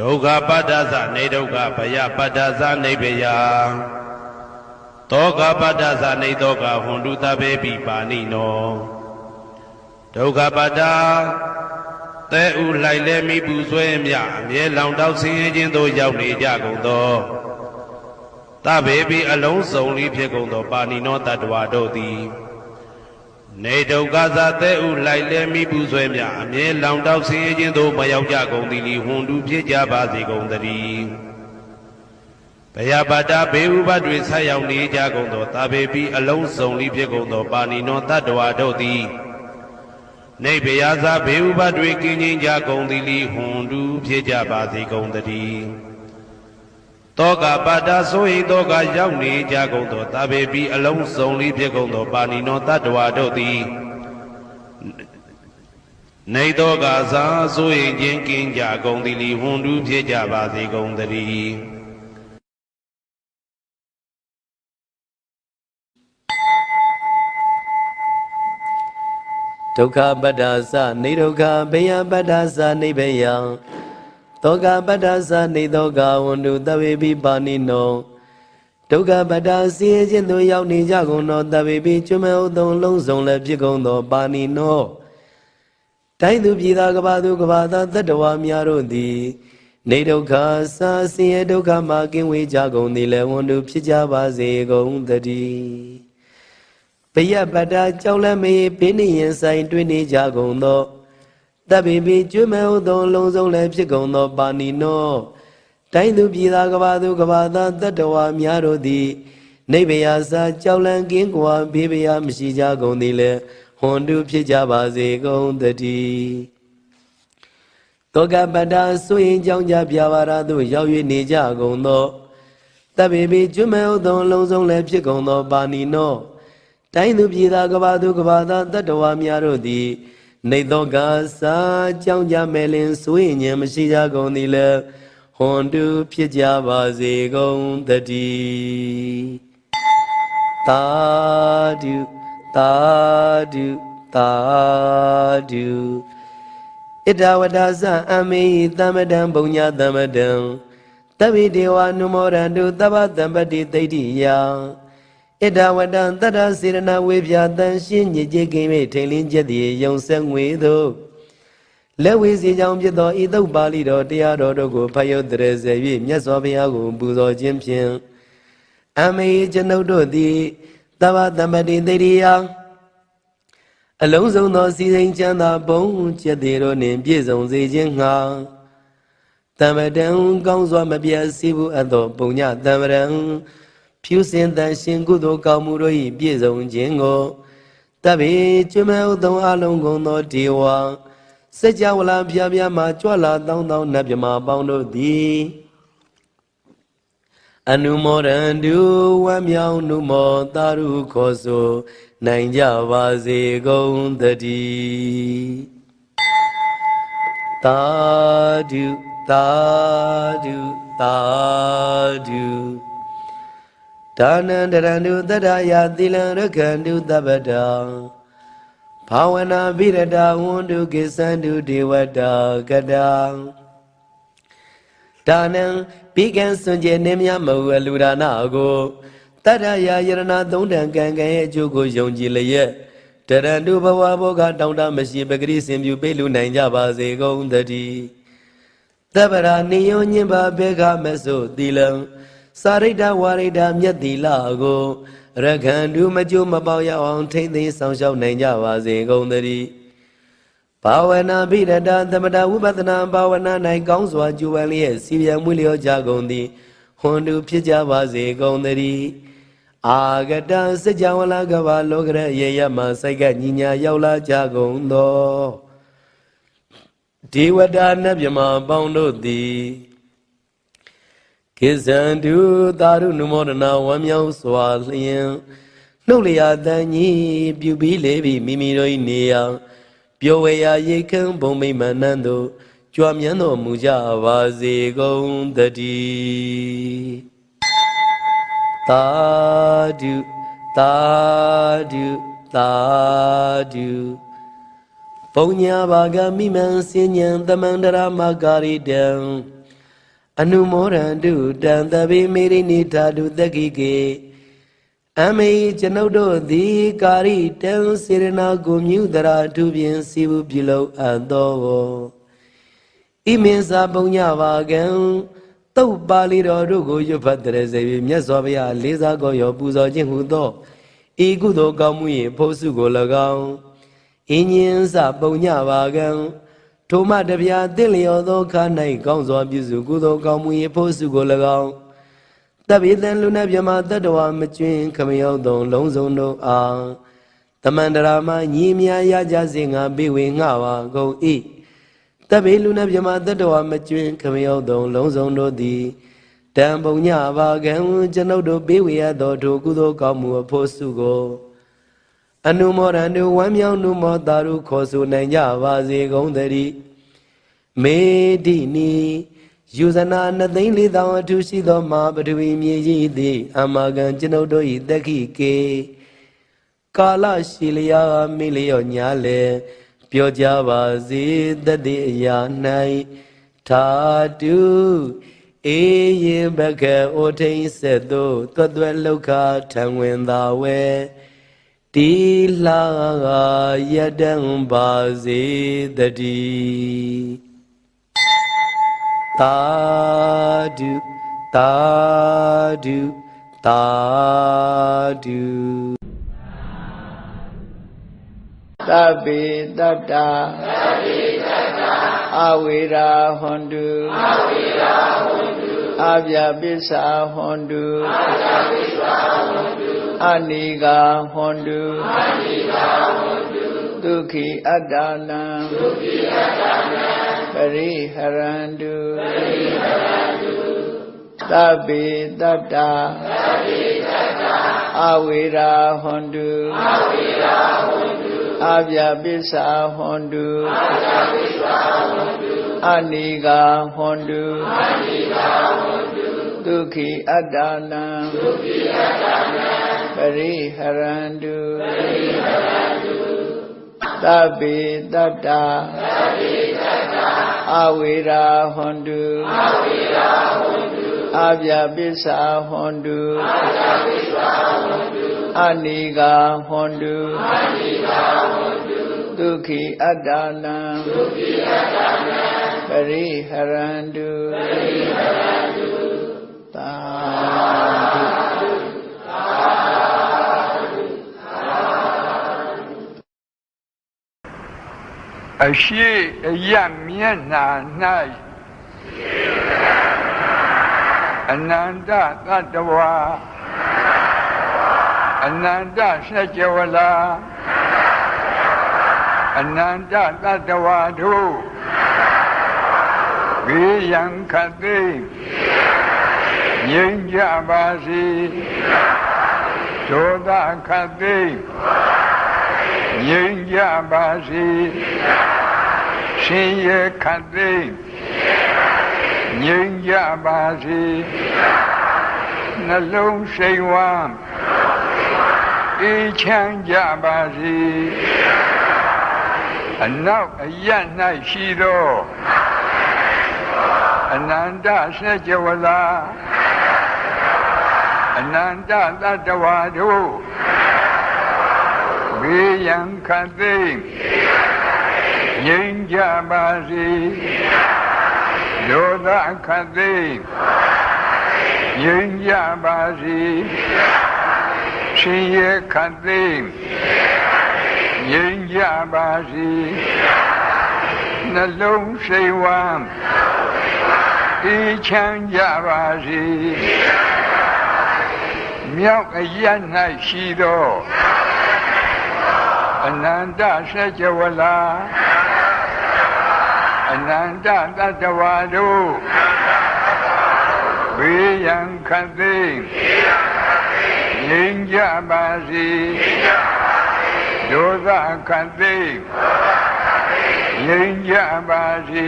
ဒုက္ခပတ္တသနေဒုက္ခဘယပတ္တသနေဘယတောကပတ္တသနေတောကဟွန်တုတဘေပိပါဏိနောဒုက္ခပတ္တတဲဥလိုက်လဲမိပူဆွဲမြအမြဲလောင်တောက်ဆင်းရဲခြင်းသို့ရောက်နေကြကုန်သောတဘေပိအလုံးစုံလေးဖြစ်ကုန်သောပါဏိနောတတ္တဝါတို့သည် နေဒုက္ခသာတဲဥလိုက်လဲမိပူဆွဲမြအမြဲလောင်တောက်ဆင်းရဲခြင်းသို့မရောက်ကြကုန်သည်လီဟွန်တုဖြစ်ကြပါစေကုန်သတည်းဘယပါတာဘေဥပတွေဆက်ရောက်နေကြကုန်သောတာဘေပိအလုံးစုံလေးဖြစ်ကုန်သောပါဏိနောတတ္တဝါတို့သည်နေဘယသာဘေဥပတွေကင်းချင်းကြကုန်သည်လီဟွန်တုဖြစ်ကြပါစေကုန်သတည်း တောကပါတာဆိုဟိတောကရောက်နေကြကုန်သောတာဘေပိအလုံးစုံလေးဖြစ်ကုန်သောပါဏိနောတတ္တဝါတို့သည်နေတောကသာဆိုရင်ချင်းကင်းကြကုန်သည်လီဟွန်တုဖြစ်ကြပါစေကုန်သတည်းဒုက္ခပတ္တာသနေဒုက္ခဘေယပတ္တာသနေဘေယ သောကပတ္တာသနေသောကဝန္တုတဝေပိပါဏိနောဒုက္ခပတ္တာစီရင်ခြင်းသို့ရောက်နေကြကုန်သောတဝေပိကျွမ်းမဥသုံးလုံးစုံလည်းဖြစ်ကုန်သောပါဏိနောတိုင်းသူပြည်သားကဘာသူကဘာသာတတ္တဝါများတို့သည် နေဒုက္ခစာဆင်းရဲဒုက္ခမှကင်းဝေးကြကုန်သည်လည်းဝန္တုဖြစ်ကြပါစေကုန်သတည်းပယပတ္တာကြောင့်လည်းမေဘေးနေရင်ဆိုင်တွေ့နေကြကုန်သော တပ္ပိပိကျွမ်းမဲဟုသောလုံးစုံလည်းဖြစ်ကုန်သောပါဏိနောတိုင်းသူပြည်သားကဘာသူကဘာသာတတ္တဝါများတို့သည်နေဗယာစာကြောက်လန့်ကင်းကွာဘေးဗယာမရှိကြကုန်သည်လည်းဟွန်တုဖြစ်ကြပါစေကုန်သတည်းတောကပတ္တာဆိုရင်ကြောင့်ကြပြပါရသို့ရောက်၍နေကြကုန်သောတပ္ပိပိကျွမ်းမဲဟုသောလုံးစုံလည်းဖြစ်ကုန်သောပါဏိနောတိုင်းသူပြည်သားကဘာသူကဘာသာတတ္တဝါများတို့သည် နေသောကစာကြောင်းကြမဲ့လင်ဆိုရင်ဉာဏ်မရှိကြကုန်သည်လေဟွန်တုဖြစ်ကြပါစေကုန်တည်းသာဓုသာဓုသာဓုဣဒဝဒသအမေဟိသမတံဘုံညာသမတံတဗ္ဗိဒေဝနုမောရန္တုသဗ္ဗတံပတိသိဋ္ဌိယ ဣဒဝတံတတ္တစေရဏဝေပြတန်ရှင်းညစ်ကြေးကိမေထိန်လင်းချက်သည်ယုံဆက်ငွေသို့လက်ဝေစီကြောင့်ဖြစ်သောဤသုတ်ပါဠိတော်တရားတော်တို့ကိုဖတ်ရုပ်တရစေ၍မြတ်စွာဘုရားကိုပူဇော်ခြင်းဖြင့်အမေကျွန်ုပ်တို့သည်သဗ္ဗတံပတိသိဋ္ဌိယအလုံးစုံသောစီစိန်ချမ်းသာဘုံချက်သေးတို့နှင့်ပြည့်စုံစေခြင်းငှာတမ္ပတံကောင်းစွာမပြတ်စီဘူးအပ်သောပုံညတမ္ပရံ ဖြူစင်တန်ရှင်ကုသိုလ်ကောင်းမှုတို့၏ပြည့်စုံခြင်းကိုတဗေကျွမ်းမဥသုံးအလုံးကုန်သောဒေဝစัจ java လာဖျားဖျားမှာကြွလာတောင်းတောင်းနတ်မြမာပေါင်းတို့သည်အနုမောရန္တုဝမ်းမြောက်နုမောတာရုခောဆို နိုင်ကြပါစေကုန်သတည်းသာဓုသာဓုသာဓု ဒါနံတရန္တုတတ္တယာသီလံရခန္တုတပ္ပတံဘာဝနာဘိရတာဝန္တုကိသန္တုဒေဝတာကတံဒါနံပိကံစွန်ကျေနေမြမဟုအလူဒါနာကိုတတ္တယာယရဏသုံးတံကံကံရဲ့အကျိုးကိုယုံကြည်လျက်တရန္တုဘဝဘောကတောင်းတမရှိပဂရိစင်ပြုပေးလူနိုင်ကြပါစေကုန်သတည်းတပ္ပရာနိယောညင်ပါဘေခမဆုသီလံ စာရိတ္တဝါရိတ္တမြတ်သီလကိုရခန္တုမကျိုးမပေါရအောင်ထိမ့်သိမ်းဆောင်ရှောက်နိုင်ကြပါစေကုန်သတည်းဘာဝနာပိရတသမထဝိပဿနာဘာဝနာ၌ကောင်းစွာကြိုးပမ်းလျက်စီပြန်မွေးလျောကြကုန်သည်ဟွန်တုဖြစ်ကြပါစေကုန်သတည်းအာဂတစัจ java လာကဘာလောကရရေရမစိုက်ကညီညာရောက်လာကြကုန်သောဒေဝတာနတ်မြမပေါင်းတို့သည် ကိဇန္တုသာရုနုမောဒနာဝမ်းမြောက်စွာလျင်နှုတ်လျာတန်ကြီးပြုပြီးလေပြီမိမိတို့၏နေရာပျော်ဝေရာရိတ်ခမ်းဘုံမိမ္မာနန်းတို့ကြွမြန်းတော်မူကြပါစေကုန်သတည်းသာဓုသာဓုသာဓုဘုံညာဘာဂမိမံစဉ္ဉံသမန္တရမကာရိတံ အနုမောရန္တုတံတဗေမေရိနိဓာတုတက္ခိကေအမေကျွန်ုပ်တို့သည်ကာရိတံစေရနာကိုမြူတရာအထုဖြင့်စီဘူးပြုလုပ်အပ်သောဣမင်းစာပုံညပါကံတုတ်ပါဠိတော်တို့ကိုရွတ်ဖတ်တဲ့စေပြီးမြတ်စွာဘုရားလေးစားကောရောပူဇော်ခြင်းဟုသောဤကုသိုလ်ကောင်းမှု၏ဖို့စုကို၎င်းအင်းញင်းစပုံညပါကံ ထိုမှတပြားတင့်လျော်သောခါ၌ကောင်းစွာပြုစုကုသိုလ်ကောင်းမှု၏ဖို့စုကို၎င်းတပိတံလူနာမြမတတ္တဝမကျွင်းခမယောသုံးလုံးစုံတို့အားတမန္တရာမညီမြရကြစေငါဘေဝေငှပါကုန်၏တပိလူနာမြမတတ္တဝမကျွင်းခမယောသုံးလုံးစုံတို့သည်တံပုံညပါကံကျွန်ုပ်တို့ဘေဝေရသောထိုကုသိုလ်ကောင်းမှုအဖို့စုကို အနုမောရန္တုဝမ်းမြောက်နုမောတာရုခေါ်ဆိုနိုင်ကြပါစေကုန်သတည်းမေတိနီယူဇနာနှစ်သိန်းလေးတောင်အထူးရှိသောမာပထဝီမြေကြီးသည်အမဂံကျွန်ုပ်တို့၏တက်ခိကေကာလရှိလျာမိလျော့ညာလေပြောကြပါစေတတိအရာ၌သာတုအေရင်ဘကအိုထိန်ဆက်သို့တွတ်တွဲလောက်ခထံဝင်သာဝဲ တီလာယတံပါစေတတိသာဓုသာဓုသာဓုသဗ္ဗေတတ္တာသဗ္ဗေတတ္တာအဝေရာဟွန်တုအဝေရာဟွန်တုအဗျာပိစ္ဆာဟွန်တုအဗျာပိစ္ဆာဟွန်တု အနိကာဟွန်တုအနိကာဟွန်တုဒုက္ခိအတ္တနာဒုက္ခိအတ္တနာပရိဟရန္တုပရိဟရန္တုသဗ္ဗေတတ္တာသဗ္ဗေတတ္တာအဝေရာဟွန်တုအဝေရာဟွန်တုအဗျာပိစ္ဆာဟွန်တုအဗျာပိစ္ဆာဟွန်တုအနိကာဟွန်တုအနိကာဟွန်တုဒုက္ခိအတ္တနာဒုက္ခိအတ္တနာ ပရိဟရန္တုပရိဟရန္တုသဗ္ဗေတတ္တာသဗ္ဗေတတ္တာအဝေရာဟွန်တုအဝေရာဟွန်တုအဗျာပိစ္ဆာဟွန်တုအဗျာပိစ္ဆာဟွန်တုအနိကာဟွန်တုအနိကာဟွန်တုဒုက္ခိအတ္တနာဒုက္ခိအတ္တနာပရိဟရန္တုပရိဟရန္တုသာ အရှိအယမျက်နာ၌အနန္တသတ္တဝါအနန္တစัจ java လာအနန္တသတ္တဝါတို့ဘေးရန်ခတ်သိမ်းငြိမ်းကြပါစေဒေါသခတ်သိမ်းငြိမ်း ကြပါစေရှင်ရဲခတ်သိမ်းငြိမ်းကြပါစေနှလုံးစိတ်ဝမ်းအေးချမ်းကြပါစေအနောက်အရ၌ရှိသောအနန္တစัจ java လာအနန္တသတ္တဝါတို့ ဘေးရန်ခတ်သိမ်းငြိမ်းကြပါစေဒေါသခတ်သိမ်းငြိမ်းကြပါစေရှင်ရဲခတ်သိမ်းငြိမ်းကြပါစေနှလုံးစိတ်ဝမ်းအေးချမ်းကြပါစေမြောက်အရ၌ရှိသော အနန္တစัจ java လာအနန္တတတ္တဝါတို့ဘေးရန်ခတ်သိမ်းငြိမ်းကြပါစေဒုသခတ်သိမ်းငြိမ်းကြပါစေ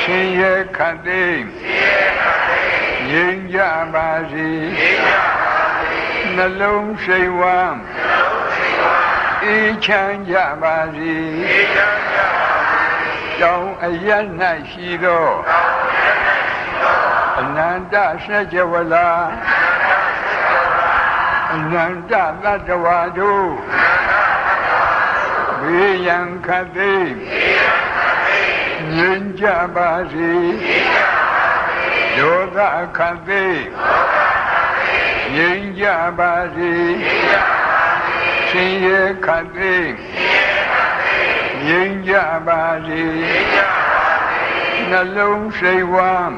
ရှင်ရဲခတ်သိမ်းငြိမ်းကြပါစေနှလုံးစိတ်ဝမ်း အေးချမ်းကြပါစေတောင်းအရ၌ရှိသောအနန္တစัจ java လာအနန္တသတ္တဝါတို့ဘေးရန်ခတ်သိငြိမ်းကြပါစေဒေါသခတ်သိငြိမ်းကြပါစေ ရှင်ရဲခတ်သိငြိမ်းကြပါစေနှလုံးစိတ်ဝမ်း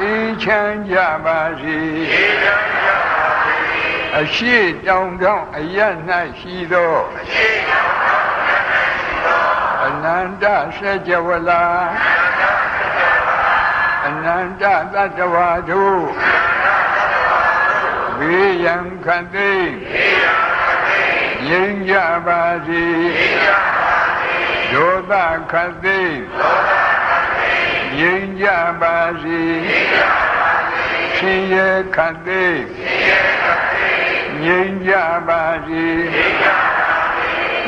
အေးချမ်းကြပါစေအရှိတောင်တောင်အရ၌ရှိသောအနန္တစัจ java လာအနန္တသတ္တဝါတို့ဘေးရန်ခတ်သိ ငြိမ်းကြပါစေဒေါသခတ်သိငြိမ်းကြပါစေရှင်ရဲခတ်သိငြိမ်းကြပါစေ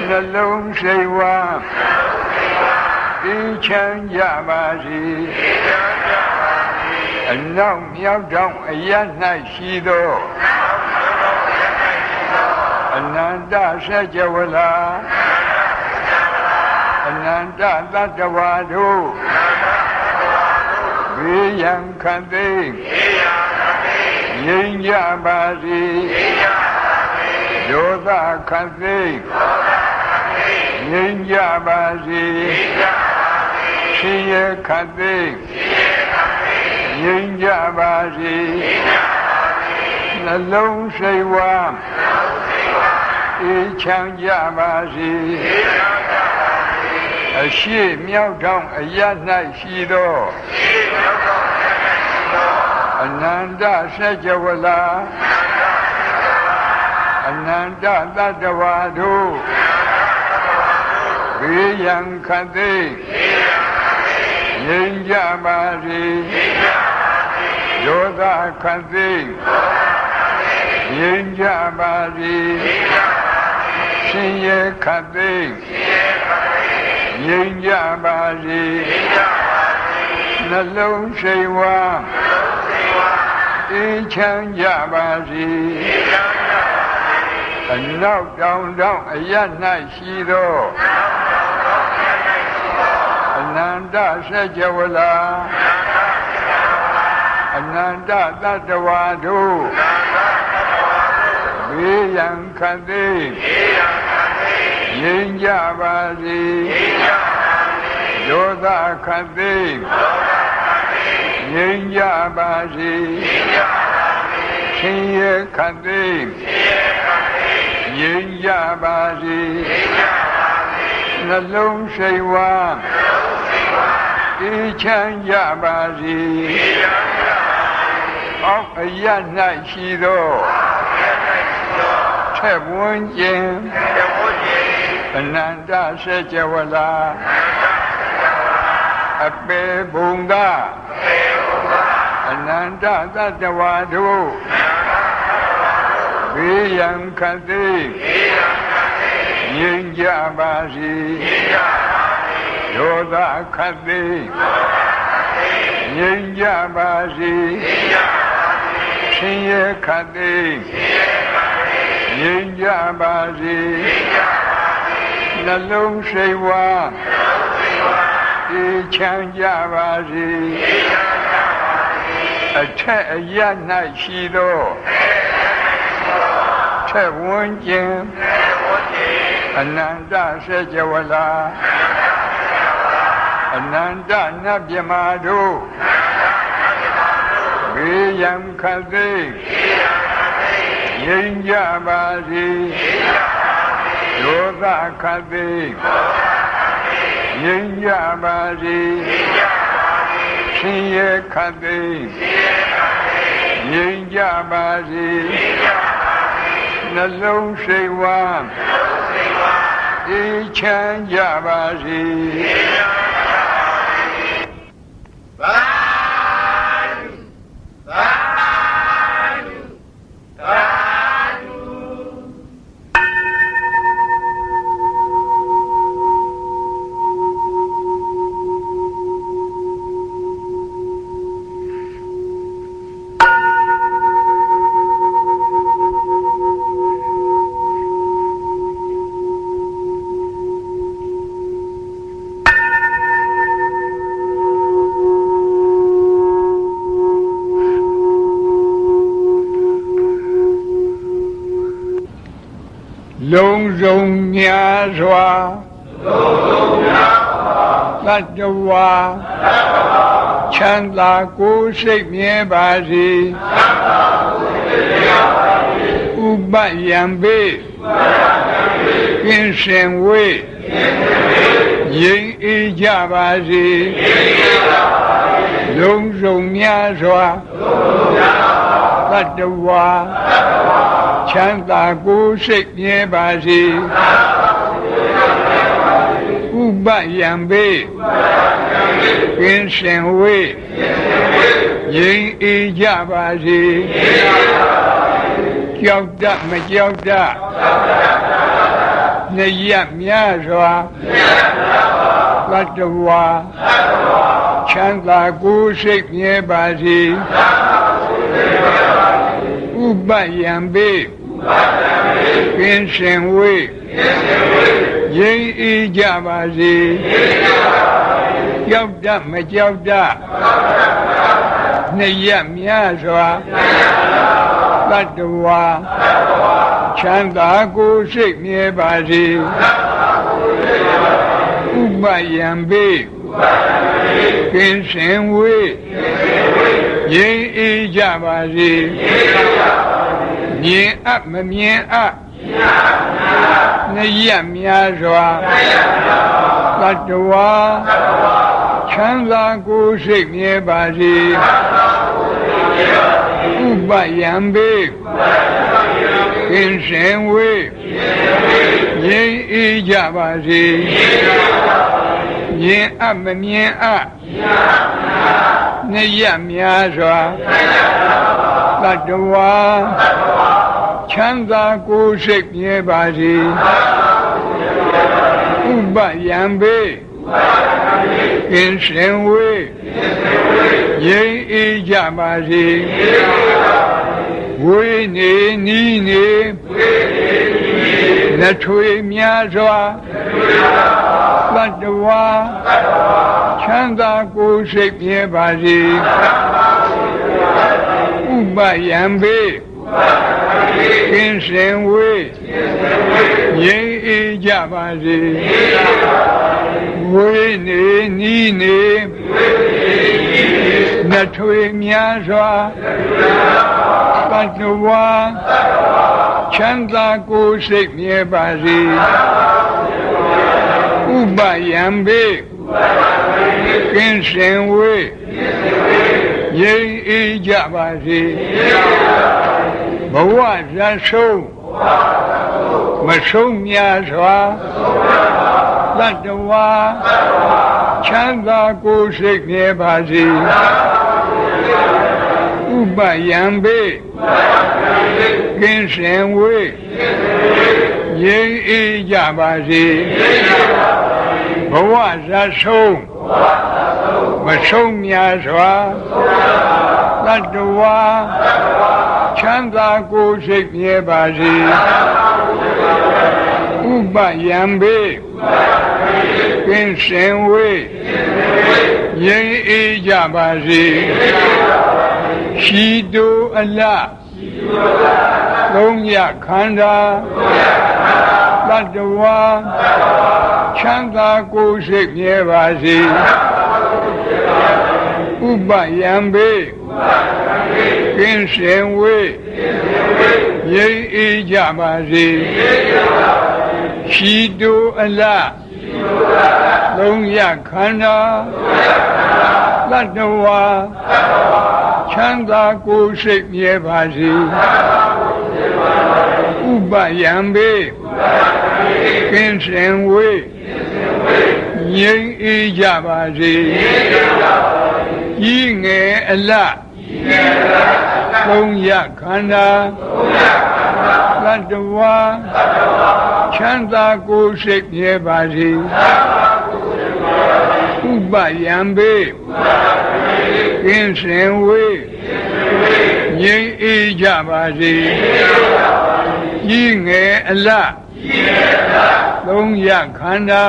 နှလုံးစိတ်ဝမ်းအေးချမ်းကြပါစေအနောက်မြောက်တောင်အရ၌ရှိသော အနန္တစัจ java လာအနန္တသတ္တဝါတို့ဘေးရန်ခတ်သိငြိမ်းကြပါစေဒေါသခတ်သိငြိမ်းကြပါစေရှင်ရဲခတ်သိငြိမ်းကြပါစေနှလုံးစိတ်ဝမ်း အေးချမ်းကြပါစေအရှိမြောက်တောင်အရ၌ရှိသောအနန္တစัจ java လာအနန္တသတ္တဝါတို့ဘေးရန်ခတ်သိငြိမ်းကြပါစေဒေါသခတ်သိငြိမ်းကြပါစေ ရှင်ရဲခတ်သိငြိမ်းကြပါစေနှလုံးစိတ်ဝမ်းအေးချမ်းကြပါစေအနောက်တောင်တောင်အရ၌ရှိသောအနန္တစัจ java လာအနန္တသတ္တဝါတို့ ဘေးရန်ခတ်သိငြိမ်းကြပါစေဒေါသခတ်သိငြိမ်းကြပါစေရှင်ရဲခတ်သိငြိမ်းကြပါစေနှလုံးစိတ်ဝမ်းအေးချမ်းကြပါစေအောက်အရ၌ရှိသော ထက်ဝန်းကျင်အနန္တစัจ java လာအပေဘုံသာအနန္တသတ္တဝါတို့ဘေးရန်ခတ်သိငြိမ်းကြပါစေဒေါသခတ်သိငြိမ်းကြပါစေရှင်ရဲခတ်သိ ငြိမ်းကြပါစေနှလုံးစိတ်ဝမ်းအေးချမ်းကြပါစေအထက်အရ၌ရှိသောထက်ဝန်းကျင်အနန္တစัจ java လာအနန္တနတ်မြမာတို့ဘေးရန်ခတ်သိ ငြိမ်းကြပါစေဒေါသခတ်သိငြိမ်းကြပါစေရှင်ရဲခတ်သိငြိမ်းကြပါစေနှလုံးစိတ်ဝမ်းအေးချမ်းကြပါစေ လုံးစုံများစွာသတ္တဝါချမ်းသာကိုယ်စိတ်မြဲပါစေဥပယံပေကင်းစင်ဝေးငြိမ်အေးကြပါစေလုံးစုံများစွာသတ္တဝါ ချမ်းသာကိုယ်စိတ်မြဲပါစေဥပယံပေကင်းစင်ဝေးငြိမ်အေးကြပါစေကြောက်တတ်မကြောက်တတ်နေရမြစွာသတ္တဝါချမ်းသာကိုယ်စိတ်မြဲပါစေဥပယံပေ ကင်းစင်ဝေးရင်းဤကြပါစေကြောက်တတ်မကြောက်တတ်နေရမြစွာသတ္တဝါချမ်းသာကိုယ်စိတ်မြဲပါစေဥပယံပေကင်းစင်ဝေးရင်းဤကြပါစေ မြင်အပ်မမြင်အပ်နေရများစွာသတ္တဝါချမ်းသာကိုယ်စိတ်မြဲပါစေဥပယံပေကင်းစင်ဝေးရင်းဤကြပါစေမြင်အပ်မမြင်အပ်နေရများစွာသတ္တဝါ ချမ်းသာကိုယ်စိတ်မြဲပါစေဥပယံပေကင်းစင်ဝေးရင်းဤကြပါစေဝေးနေနီးနေလက်ထွေများစွာသတ္တဝါချမ်းသာကိုယ်စိတ်မြဲပါစေဥ ပယံပေကင်းစင်ဝေးရင်းဤကြပါစေဝေးနေနီးနေလက်ထွေများစွာသတ္တဝါချမ်းသာကိုယ်စိတ်မြဲပါစေဥပယံပေကင်းစင်ဝေး ရင်းဤကြပါစေဘဝဇာဆုံးမဆုံးများစွာသတ္တဝါချမ်းသာကိုယ်စိတ်မြဲပါစေဥပယံပေကင်းစင်ဝေးရင်းဤကြပါစေဘဝဇာဆုံး မဆုံးများစွာသတ္တဝါချမ်းသာကိုယ်စိတ်မြဲပါစေဥပယံပေကင်းစင်ဝေးရင်းအေးကြပါစေရှိတုအလသုံးရခန္ဓာသတ္တဝါချမ်းသာကိုယ်စိတ်မြဲပါစေ ဥပယံပေကင်းစင်ဝေးရင်းအေးကြပါစေရှိတုအလသုံးရခန္ဓာသတ္တဝါချမ်းသာကိုယ်စိတ်မြဲပါစေဥပယံပေကင်းစင်ဝေး ငြိမ်အေးကြပါစေကြီးငယ်အလသုံးရခန္ဓာသတ္တဝါချမ်းသာကိုယ်စိတ်မြဲပါစေဥပယံပေကင်းစင်ဝေးငြိမ်အေးကြပါစေကြီးငယ်အလ သုံးရခန္ဓာ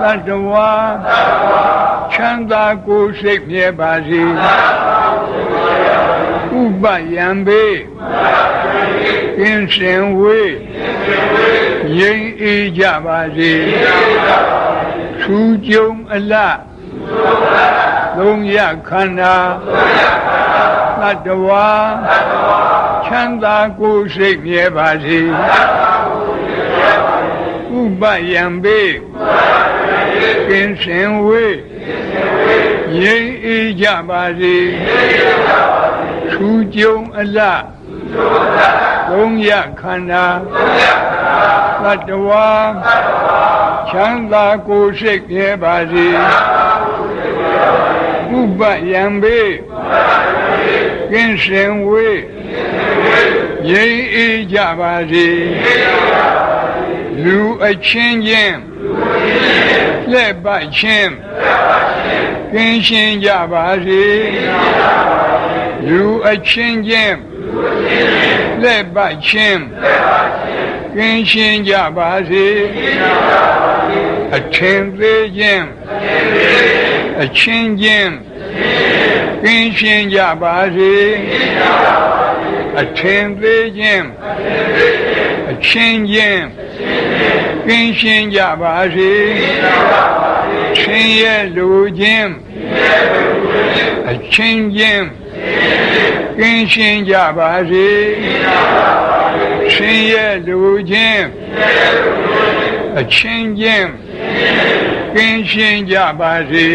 သတ္တဝါချချမ်းသာကိုယ်စိတ်မြဲပါစေဥပယံဘေကင်းစင်ဝေးငြိမ်းအေးကြပါစေထူးကြုံအလသုံးရခန္ဓာသတ္တဝါချမ်းသာကိုယ်စိတ်မြဲပါစေ ဥပယံဘေကင်းစင်ဝေးငြိမ်းအေးကြပါစေထူးကြုံအလသုံးရခန္ဓာသတ္တဝါချမ်းသာကိုယ်စိတ်မြဲပါစေဥပယံဘေကင်းစင်ဝေးငြိမ်းအေးကြပါစေ လူအချင်းချင်းလက်ပတ်ချင်းကင်းရှင်းကြပါစေလူအချင်းချင်းလက်ပတ်ချင်းကင်းရှင်းကြပါစေအထင်သေးခြင်းအချင်းချင်းကင်းရှင်းကြပါစေအထင်သေးခြင်းအချင်းချင်း ကင်းရှင်းကြပါစေချင်းရဲ့လူချင်းအချင်းချင်းကင်းရှင်းကြပါစေချင်းရဲ့လူချင်းအချင်းချင်းကင်းရှင်းကြပါစေ